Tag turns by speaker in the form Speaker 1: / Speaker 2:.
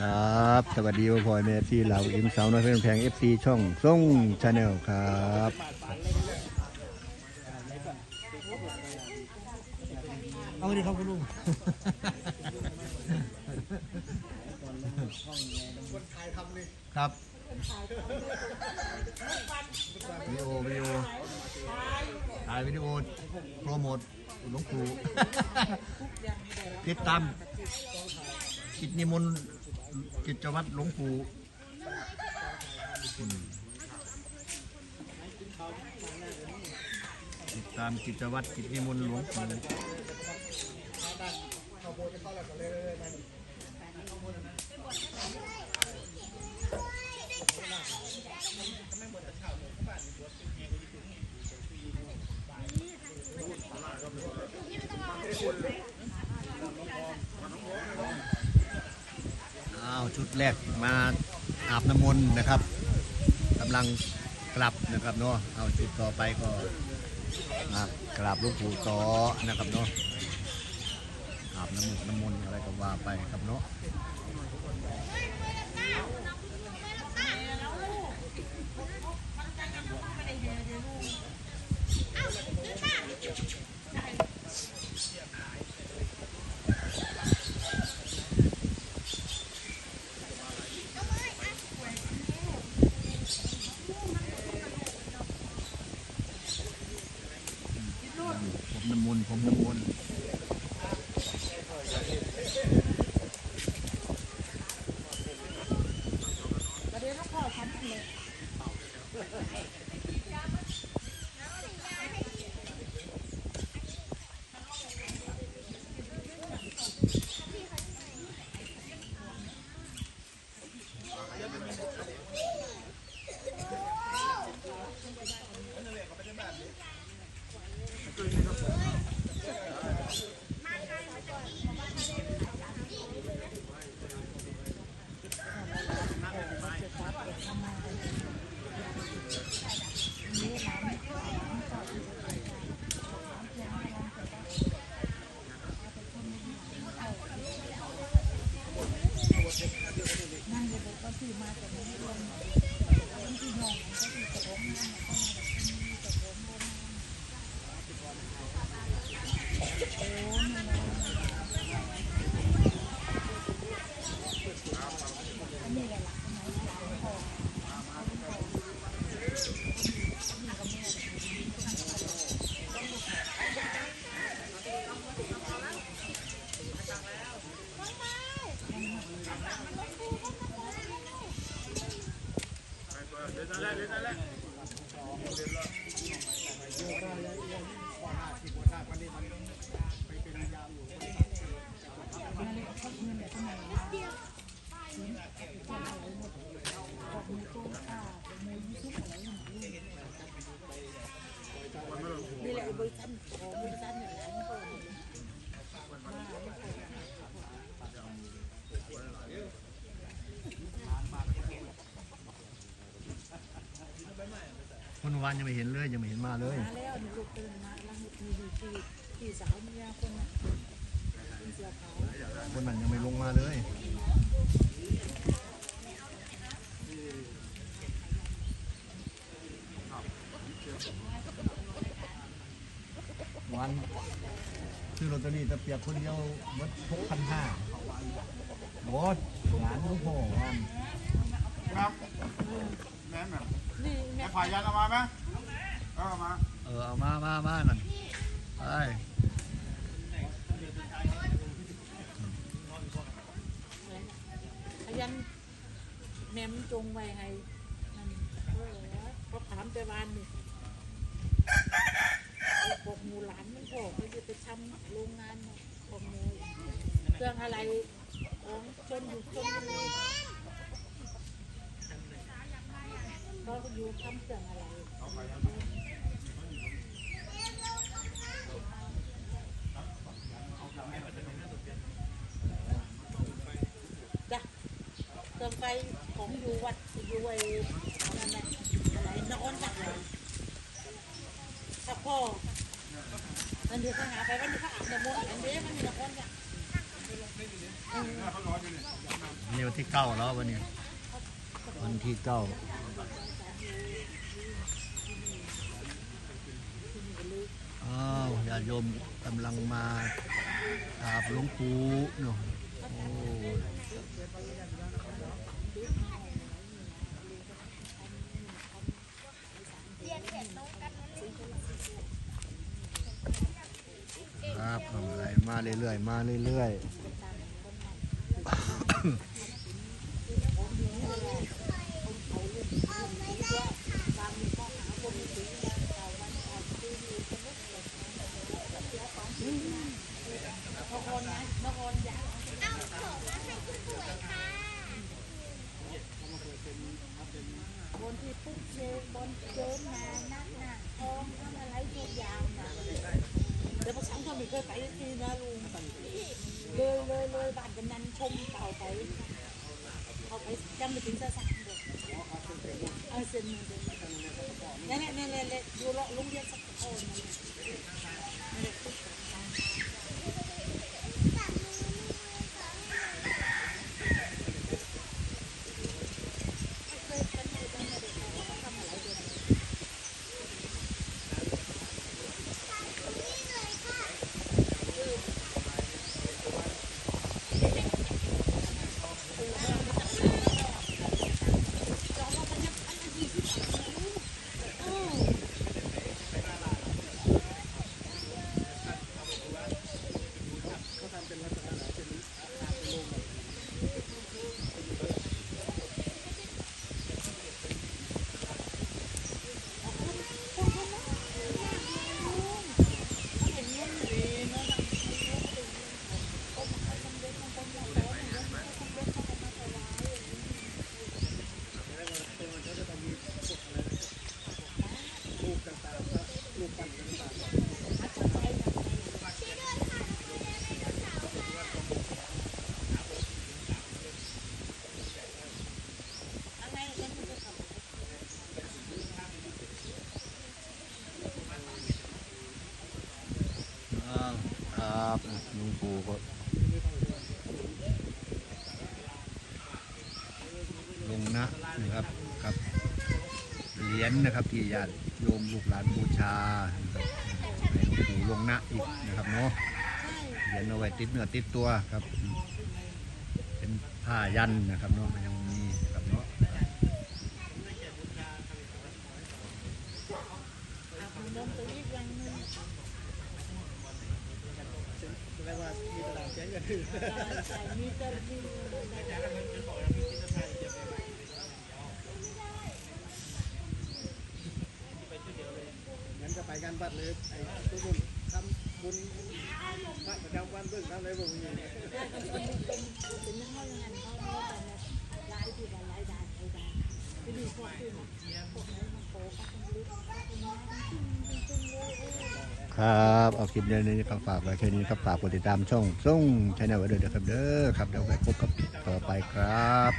Speaker 1: ครับ สวัสดีพ่อพ่อแม่ที่เหล่าอิมสาวน้อยเพื่อนแพงเอฟซีช่องส่งชาแนลครับ
Speaker 2: เอาดิครับคุณลุง
Speaker 1: ครับวิดีโอวิดีโอถ่ายวิดีโอโปรโมทหลวงปู่ติดตามกิจนิมนต์ กิจวัตรหลวงปู่ติดตามกิจวัตรกิจนิมนต์หลวงปู่ แรกมาอาบน้ำมนต์นะครับกำลังกลับนะครับเนาะเอาจุดต่อไปก็กราบหลูกปู่ต่อนะครับเนาะอาบน้ำมนต์น้ำมนต์อะไรก็ว่าไปครับเนาะ ผมน้ำมนต์ผมน้ วานยังไม่เห็นเลยยังไม่เห็นมาเลย
Speaker 3: มาแล้วนี่ลูกตื่นมาแล้วมีดีพี่พี่สาวเมียคนน่ะเป็นเสือขาว
Speaker 1: คนนั้นยังไม่ลงมาเลยวันซื้อลอตเตอรี่ตะเปียกคนเดียวหมดหกพันห้าบอสหลานหลูกพ่อวัน
Speaker 4: ครับ แม่นแบบ
Speaker 3: นี่
Speaker 4: แม่
Speaker 3: แม่
Speaker 4: ผ่ายันเอามาไหมเออเอามา
Speaker 1: เออเอามามามานั่นไป
Speaker 3: พยันแม่มันจงไว้ให้นั่นเออเขาถามแต่วานนี่บอกหมูหลานมันบอกเขาจะไปทำโรงงานน่ะบอกหมูเครื่องอะไรของชนอยู่ชนบุรีก็อยู่ทำเครื่องอะไร จ้ะเครื่อไฟของอยู่วัดอยู่ไอ้นั่นน่ะอะไรนอนจักเลยถ้าพ่อมันเดียวเขาหาไปวันนี้เขาอาบน้ำมนต์อันนี้มันมีนอนจัก
Speaker 1: นี่วันที่เก้าแล้ววันนี้ วันที่เก้า อ้าวญาติโยมกำลังมากราบหลวงปู่เนาะโอ้ครับทำอะไรมาเรื่อยๆ มาเรื่อยๆ
Speaker 3: บนที่ปุ๊บเจอบนเจอมานักหนาทองทำอะไรทุกอย่างนะเดี๋ ยวประชังเขาไม่เคยไปทีนะลุงเลยเลยเลยบ้านกันนันชมเก่าไปเขาไปยังไม่ถึงสะสามเลยเอาเส้นมือเดินนั่นแหละนั่นแหละดูเลาะลุงเรียนสักคนนั่นแหละ
Speaker 1: อ้าวครับหลวงปู่ก็ลงนะนะครับกับ เหรียญนะครับที่ญาติโยมลูกหลานบูชาให้หลวงปู่ลงนะอีกนะครับเนาะเหรียญเอาไว้ติดเนื้อติดตัวครับ เป็นผ้ายันนะครับเนาะยังมีครับเนาะ
Speaker 3: มี
Speaker 2: แสดงว่ามีตลาดแจ้งกันคือ
Speaker 3: ใส่มีแต่มี
Speaker 2: งั้น วัดเลยไอ้ทุกคนทำบุญพระประจำวันเบิ่งทำอะไรบ่มีเนี่ย
Speaker 3: เป็นเป็นเป็นห้องงานเขาเขาแต่ลายที่ว่าหลายด่านหลายด่านไปดูพวกที่พวกนั้นมันโตก็ต้องรู้
Speaker 1: ครับเอาคลิปนี้ก็ฝากไว้แค่นี้ครับฝากกดติดตามช่องส่งชาแนลไว้ด้วยนะครับเด้อครับเดี๋ยวไปพบกับต่อไปครับ